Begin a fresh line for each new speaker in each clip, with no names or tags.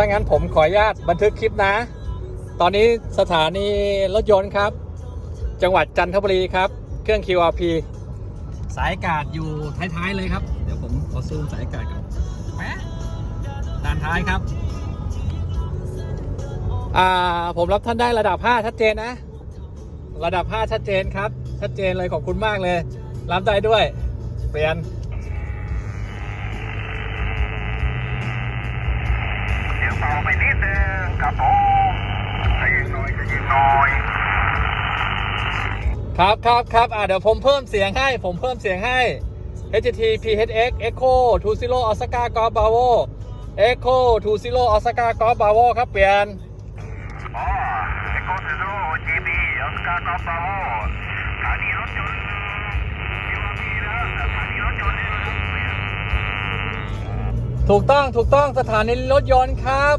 ถ้างั้นผมขออนุญาตบันทึกคลิปนะ ตอนนี้สถานีรถยนต์ครับ จังหวัดจันทบุรีครับ เครื่อง QRP สายอากาศอยู่ท้ายๆเลยครับ เดี๋ยวผมขอซูมสายอากาศก่อนแหมด้านท้ายครับอ่าผมรับท่านได้ระดับ 5 ชัดเจนนะ ระดับ 5 ชัดเจนครับ ชัดเจนเลยขอบคุณมากเลย รับได้ด้วย เปลี่ยน
เดี๋ยวเบาไปนิดนึงครับผมจะยิงน้อยจะยิงน้อย
ครับครับครับอ่าเดี๋ยวผมเพิ่มเสียงให้ ผมเพิ่มเสียงให้ HT PHX Echo 2 0 Osaka Golf Bravo Echo 2 0 Osaka Golf Bravo ครับเปลี่ยน
อ๋อเอ็กโคซิโร่จีบีออสการ์กอล์ฟบาโวสถานีรถยนต์ยูอาพีนะสถานีรถยนต์นี่นะครับ
ถูกต้องถูกต้องสถานีรถยนต์ครับ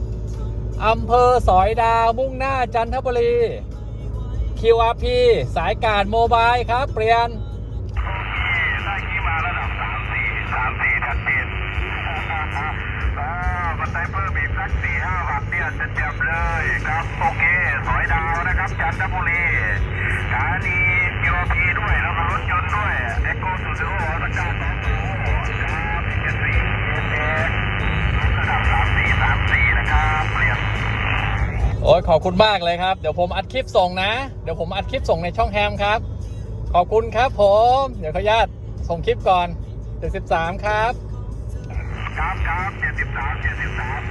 อำเภอสอยดาวมุ่งหน้าจันทบุรี QRP สายการโมบายครับ เปลี่ยน
โอเคได้ขี่มาระดับสามสี่สามสี่ชัดเจนอ่ามันได้เพิ่มอีกสักสี่ห้าวัตต์เนี่ยจะเจ็บเลยครับ โอเค สอยดาวนะครับ จันทบุรี อ้ย
ขอบคุณมากเลยครับ เดี๋ยวผมอัดคลิปส่งนะ เดี๋ยวผมอัดคลิปส่งในช่องแฮมครับ ขอบคุณครับผม เดี๋ยวขออนุญาตส่งคลิปก่อน73ครับ
ครับครับเจ็ดสิบสามเจ็ดสิบสาม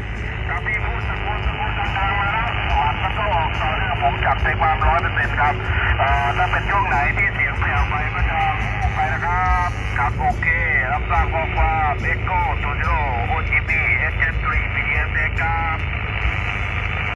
ครับพี่พูดตะโกนตะโกนดังๆมาแล้วออกแล้วก็ออกต่อเนื่องผมจับใจความร้อยเปอร์เซ็นต์ครับเอ่อถ้าเป็นช่วงไหนที่เสียงไม่ออกไปก็จะไปนะครับ ครับโอเครับทราบข้อความเอ็กโก้ตูดิโอโอจีบีเอสเจนทรี